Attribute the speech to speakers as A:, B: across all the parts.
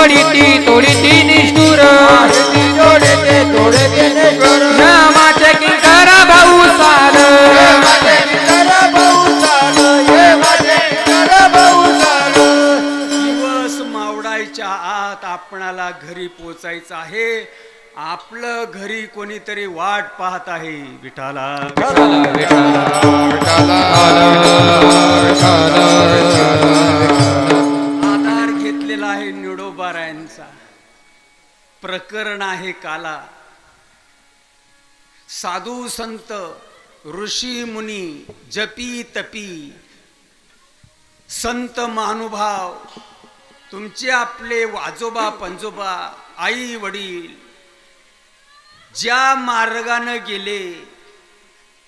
A: जोडी ती तोडी ती निष्ठुर नामाचे किंकर भाऊ साल दिवस मावडायच्या आत आपणाला घरी पोचायचं आहे आपलं घरी कोणीतरी वाट पाहत आहे विठाला विठाला विठाला प्रकरण आहे काला. साधू संत ऋषी मुनी जपी तपी संत महानुभाव तुमचे आपले वाजोबा पंजोबा आई वडील ज्या मार्गानं गेले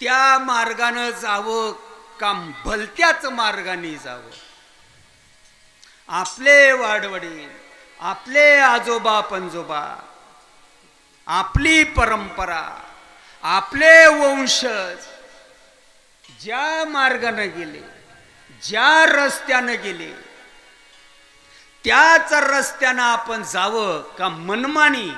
A: त्या मार्गानं जावं का भलत्याच मार्गाने जावं? आपले वाडवडील आपले आजोबा पंजोबा आपली परंपरा आपले वंशज ज्या मार्गानं गेले ज्या रस्त्यानं गेले त्याच रस्त्यानं आपण जावं का मनमानी?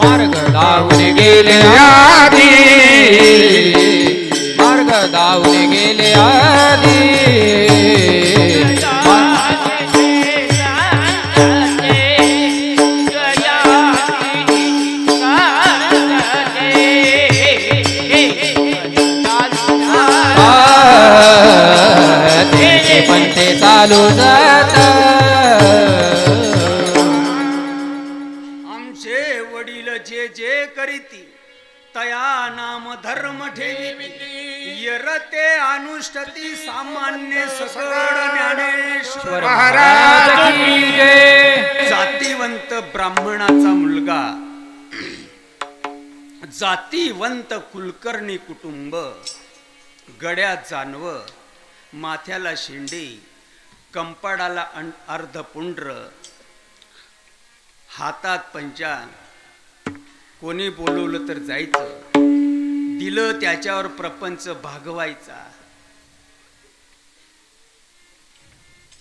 B: मार्ग धावून गेले आधी. चालू जात.
A: आमचे वडील जे जे करीती तया नाम धर्म ठेवी यरते अनुष्ठती सामान्य सकळ ज्ञानेश्वर
B: महाराज की जय.
A: जातीवंत ब्राह्मणाचा मुलगा। जातीवंत कुलकर्णी कुटुंब। गड्यात जानव। माथ्याला शेंडी। कंपाडाला अर्धपुंड्र। हातात पंचा कोणी बोलवलं तर जायचं। दिलं त्याच्यावर प्रपंच भागवायचा.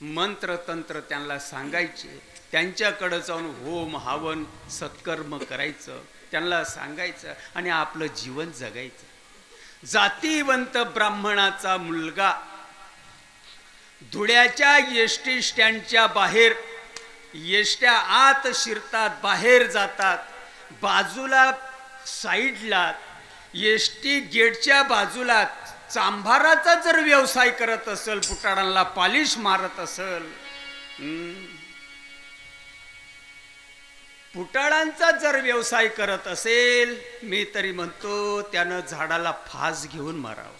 A: मंत्र तंत्र त्यांना सांगायचे. त्यांच्याकडं जाऊन होम हावन सत्कर्म करायचं. त्यांना सांगायचं आणि आपलं जीवन जगायचं. जातीवंत ब्राह्मणाचा मुलगा धुळ्याच्या एस टी स्टँडच्या बाहेर येष्ट्या आत शिरतात बाहेर जातात बाजूला साईडला एस टी गेटच्या बाजूला चांभाराचा जर व्यवसाय करत असेल फुटाळांना पॉलिश मारत असेल हम्म, फुटाळांचा जर व्यवसाय करत असेल मी तरी म्हणतो त्यानं झाडाला फास घेऊन मारावं.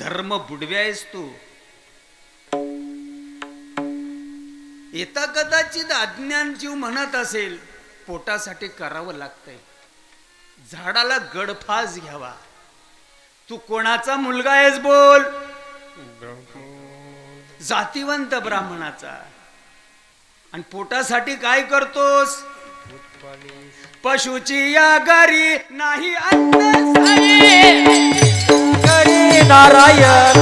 A: धर्म बुडव्यायस तू. येता कदाचित अज्ञान जीव म्हणत असेल पोटासाठी करावं लागतंय. झाडाला गडफास घ्यावा. तू कोणाचा मुलगा आहेस बोल? जातीवंत ब्राह्मणाचा. आणि पोटासाठी काय करतोस? पशुची या घरी नाही अन्न
B: नारायण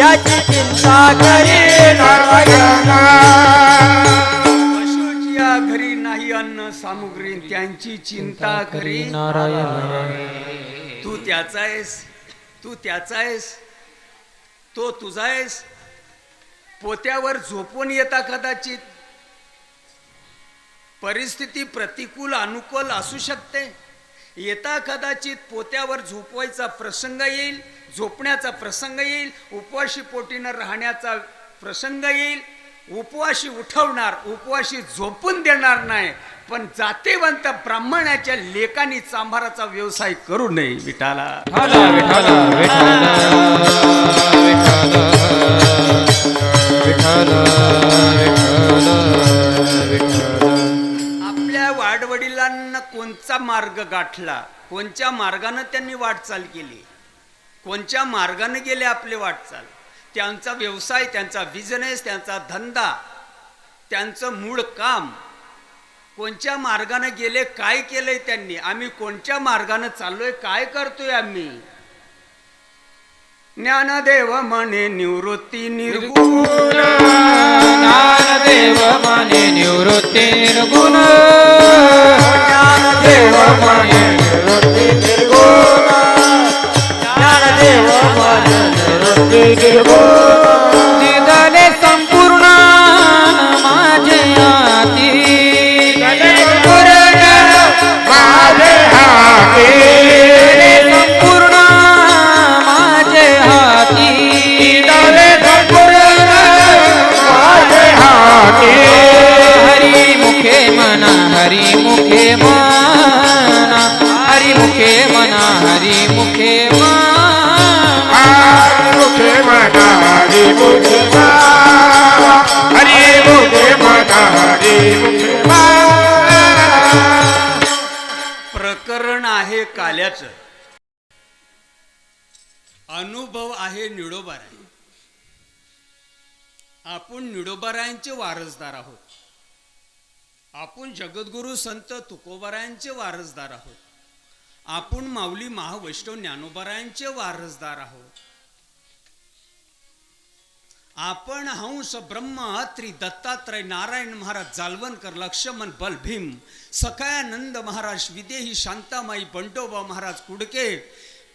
B: याची चिंता करी नारायण.
A: सामुग्री त्यांची चिंता करी.
B: नारायण.
A: तू त्याचा आहेस तू त्याचा आहेस तो तुझा आहेस. पोत्यावर झोपून येता कदाचित. परिस्थिती प्रतिकूल अनुकूल असू शकते. येता कदाचित पोत्यावर झोपवायचा प्रसंग येईल झोपण्याचा प्रसंग येईल उपवाशी पोटीनं राहण्याचा प्रसंग येईल. उपवाशी उठवणार उपवाशी झोपून देणार नाही पण जातेवंत ब्राह्मणाच्या लेकानी चांभाराचा व्यवसाय करू नये विठाला आपल्या वाडवडिलांना कोणचा मार्ग गाठला? कोणत्या मार्गानं त्यांनी वाटचाल केली? कोणत्या मार्गाने गेले आपले वाटचाल? त्यांचा व्यवसाय त्यांचा बिझनेस त्यांचा धंदा त्यांचं मूळ काम. कोणत्या मार्गाने गेले काय केलंय त्यांनी? आम्ही कोणत्या मार्गाने चाललोय काय करतोय आम्ही? ज्ञानदेव म्हणे निवृत्ती निर्गुण.
B: ज्ञानदेव म्हणे निवृत्ती निर्गुण. मुखे मा
C: हरी मुखे म्हणा हरी मुखे मा. हरी मुखे म्हणा हरी मुखे मा.
A: प्रकरण आहे काल्याचं. अनुभव आहे निडोबाराय. आपण निडोबारायांचे वारसदार आहोत. आपण जगद्गुरु संत तुकोबारायांचे वारसदार आहोत. आपण माऊली महावैष्णव ज्ञानोबरायांचे वारसदार आहोत. आपण हंस ब्रह्म अत्री दत्तात्रय नारायण महाराज जालवणकर लक्ष्मण बलभीम सकायानंद महाराज विदेही शांतामाई बंडोबा महाराज कुडके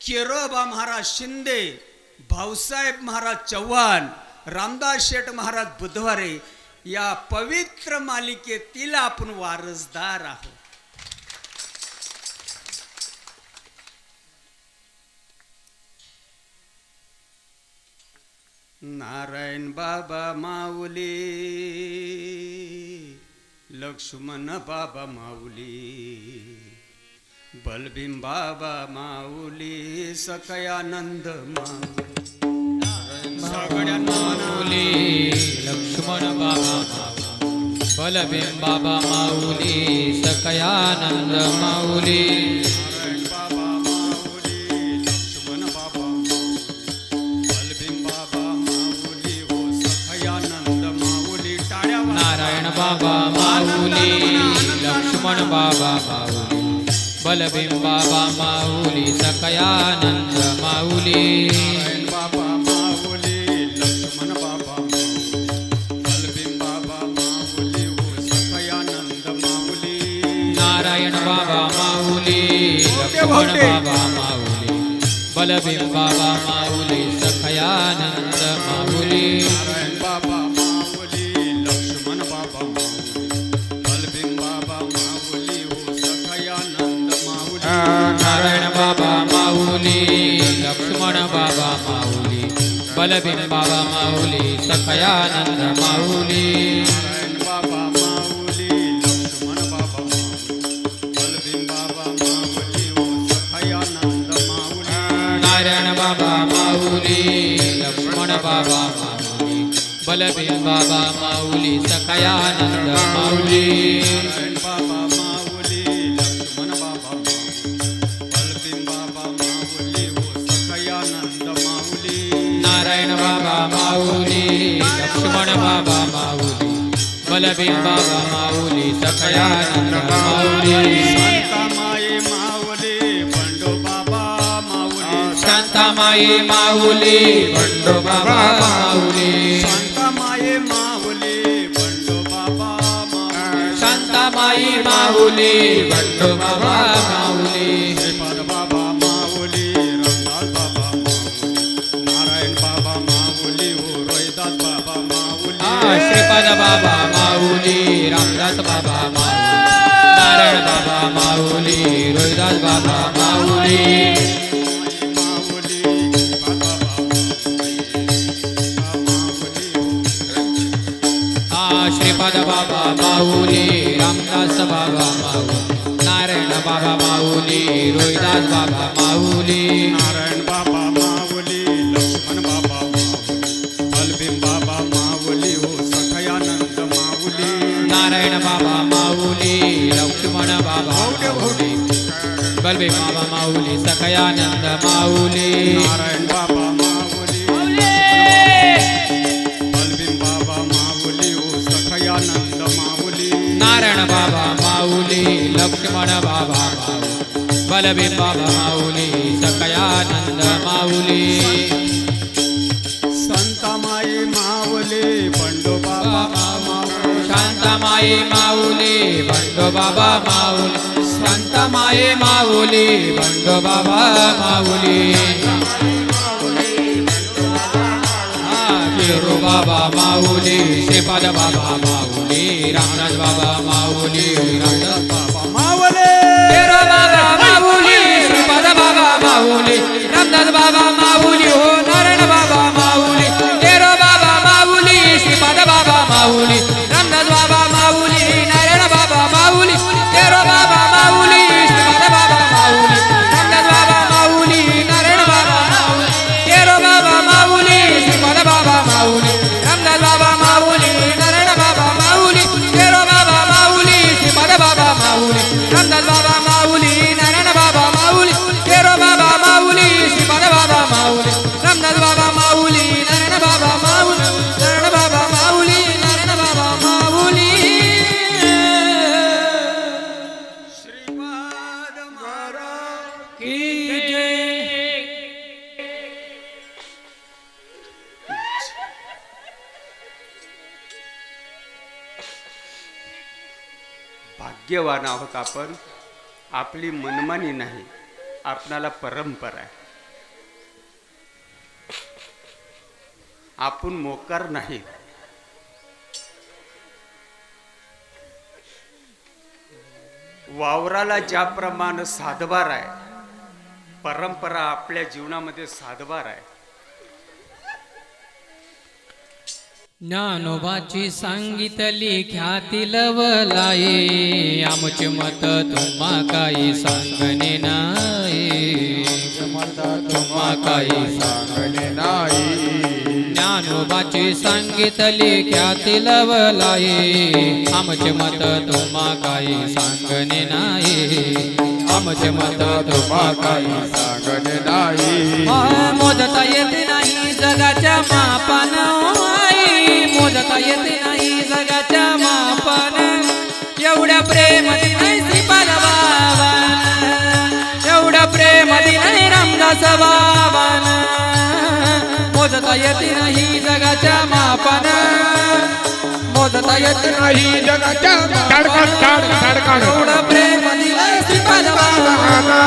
A: केरोबा महाराज शिंदे भाऊसाहेब महाराज चव्हाण रामदास शेठ महाराज बुधवारे या पवित्र मालिकेतील आपण वारसदार आहोत. नारायण बाबा माऊली लक्ष्मण बाबा माऊली बलभीम बाबा माऊली सकयानंद माऊली
B: लक्ष्मण बाबा बलभीम बाबा माऊली सकयानंद माऊली।
A: बाबा माऊली बाबा माऊली सकयानंद माऊली
B: बाबा माऊली लक्ष्मण बाबा माऊली सकयानंद माऊली
A: नारायण बाबा माऊली लक्ष्मण बाबा माऊली बलभीम बाबा माऊली
B: सखयानंद माऊली
A: बाबा माऊली बलबीन बाबा माऊली
B: सखयानंद माऊली.
A: बाबा माऊली लक्ष्मण बाबा माऊली बाबा माऊली माऊली
B: नारायण बाबा माऊली लक्ष्मण बाबा माऊली बलभीम बाबा माऊली सखयानंद माऊली.
A: बाबा माऊली बलभीम बाबा माऊली
B: सखयानंद माऊली.
A: शांता माये माऊली बंडो बाबा माऊली.
B: शांतामाई माऊली बंडो बाबा माऊली.
A: शांता माये माऊली बंडो बाबा माऊली.
B: शांतामाई माऊली बंडो बाबा माऊली. आ, बाबा माऊली रामदास बाबा माऊली नारायण बाबा माऊली रोहिदास बाबा माऊली.
A: श्रीपाद बाबा माऊली
B: श्रीपाद बाबा माऊली रामदास बाबा माऊली नारायण बाबा माऊली रोहिदास बाबा माऊली.
A: नारायण बाबा माऊली
B: सकयानंद माऊली.
A: नारायण बाबा माऊली. बलभीम बाबा माऊली हो सखयानंद माऊली.
B: नारायण बाबा माऊली लक्ष्मण बाबा बलबीम बाबा माऊली सकयानंद माऊली.
A: संता माई माऊली बंडो बाबा माऊली.
B: शांतामाई माऊली बंडो बाबा माऊली. माये माऊली बंडो बाबा माऊली. किरो बाबा माऊली श्रीपाद बाबा माऊली रामराज बाबा माऊली रामदास
A: आहोत आपण आपली मनमानी नाही आपणाला परंपरा आहे. आपण मोकार नाही. वावराला ज्याप्रमाणे साधवार आहे परंपरा आपल्या जीवनामध्ये साधवार आहे.
B: ज्ञानोबाची सांगितली ख्याती लवलाये आमचे मत तुम्हा काही सांगणे नाही. तुम्हा काही
C: सांगणे नाही.
B: ज्ञानोबाची सांगितली ख्याती लवलाये आमचे मत तुम्हा काही सांगणे नाही. आमचे मत तुम्हा काही
C: सांगणे नाही.
B: मोजता येते नाही जगाच्या मापान. मोजता येते नाही जगाच्या मापान. एवढ्या प्रेम नाही बाबान. एवढ्या प्रेम नाही रामदास बाबान. मोजता येते नाही जगाच्या मापान. मोजता येते नाही
C: जगाच्या
B: एवढं प्रेम श्रीपाद बाबा
C: बाबा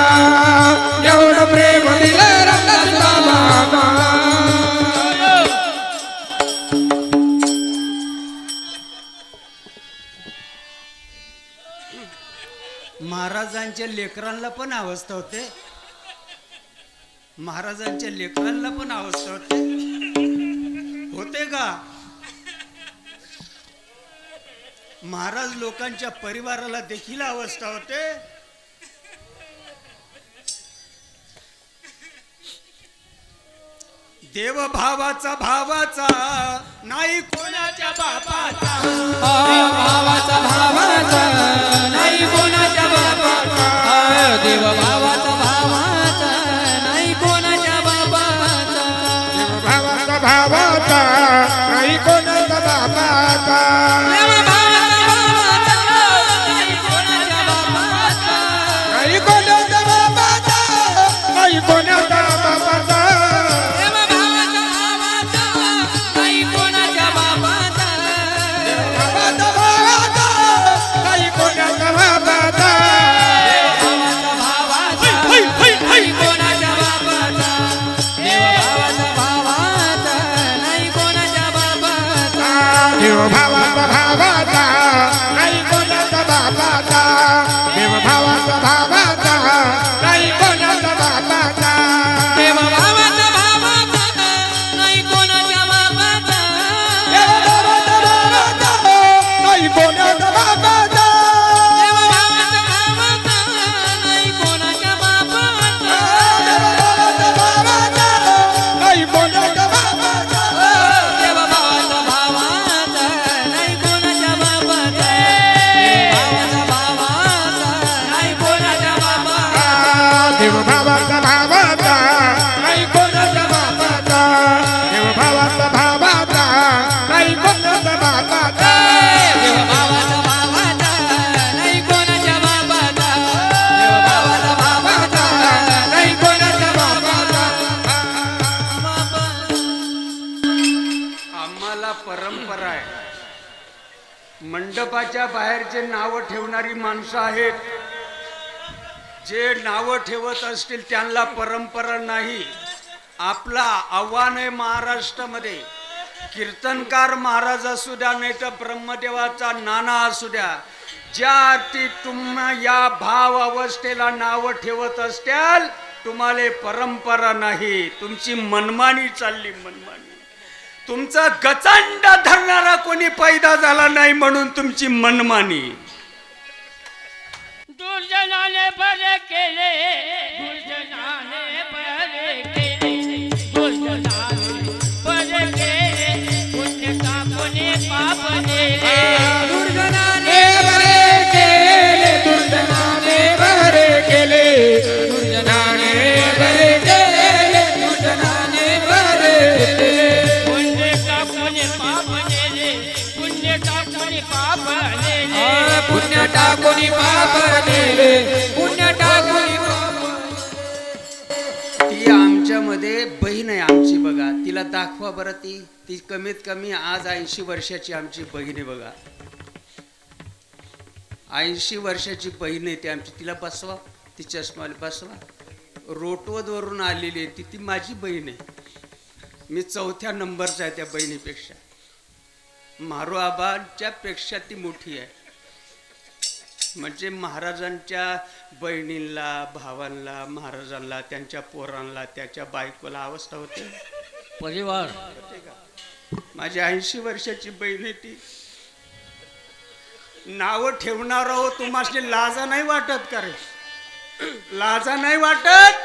C: एवढं प्रेम दिलं रामदास बाबा
A: महाराजांच्या लेकरांना पण अवस्था होते. महाराजांच्या लेकरांना पण अवस्था होते. होते का? महाराज लोकांच्या परिवाराला देखील अवस्था होते. देवभावाचा भावाचा नाही कोणाच्या बापाचा.
B: भावाचा भावाचा नाही कोणाच्या बाबाचा देव भावाचा भावाचा
A: मंडपाच्या बाहेर जे नावं ठेवणारी माणसं आहेत. जे नावं ठेवत असतील त्यांना परंपरा नाही. आपला आव्हान आहे महाराष्ट्रामध्ये. कीर्तनकार महाराज असू द्या नाही तर ब्रह्मदेवाचा नाना असू द्या. ज्या अर्थी तुम्हा या भाव अवस्थेला नावं ठेवत असत्याल तुम्हाला परंपरा नाही. तुमची मनमानी चालली मनमानी. तुमचा गचांड धरणारा कोणी पैदा झाला नाही म्हणून तुमची मनमानी.
D: दुर्जनाने बरे केले. दुर्जनाने बरे केले. दुर्जनाने बरे केले. पुण्य कापणे पाप
B: टाकून पाप नेले पुण्य टाकून
A: ती आमच्यामध्ये बहीण आहे आमची बघा तिला दाखवा बरं ती. ती कमीत कमी आज ऐंशी वर्षाची आमची बहीण आहे बघा. ऐंशी वर्षाची बहीण आहे ती आमची. तिला बसवा ती चष्माला बसवा. रोटवदवरून आलेली आहे ती ती माझी बहीण आहे. मी चौथ्या नंबरचा आहे त्या बहिणीपेक्षा. मारो आबाच्या पेक्षा ती मोठी आहे. म्हणजे महाराजांच्या बहिणींना भावांना महाराजांना त्यांच्या पोरांना त्याच्या बायकोला अवस्था होते.
D: परिवार.
A: माझी ऐंशी वर्षाची बहीण ती नाव ठेवणार आहो तुम्हाला लाजा नाही वाटत का रे? लाजा नाही वाटत?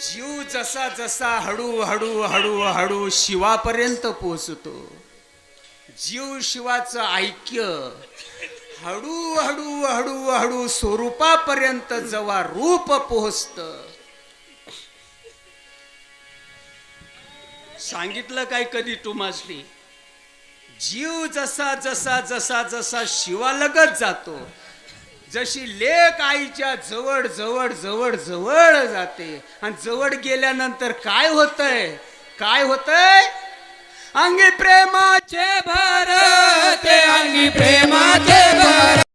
A: जीव जसा जसा हळू हळू हळू हळू शिवापर्यंत पोचतो जीव शिवाचं ऐक्य हळूहळू हळूहळू स्वरूपापर्यंत जेव्हा रूप पोहोचत. सांगितलं काय कधी तुम्हासनी जीव जसा जसा जसा जसा शिवालगत जातो जशी लेक आईच्या जवळ जवळ जवळ जवळ जाते. आणि जवळ गेल्यानंतर काय होतंय? काय होतंय? अंगी प्रेमाचे
B: भरते अंगी प्रेमाचे भर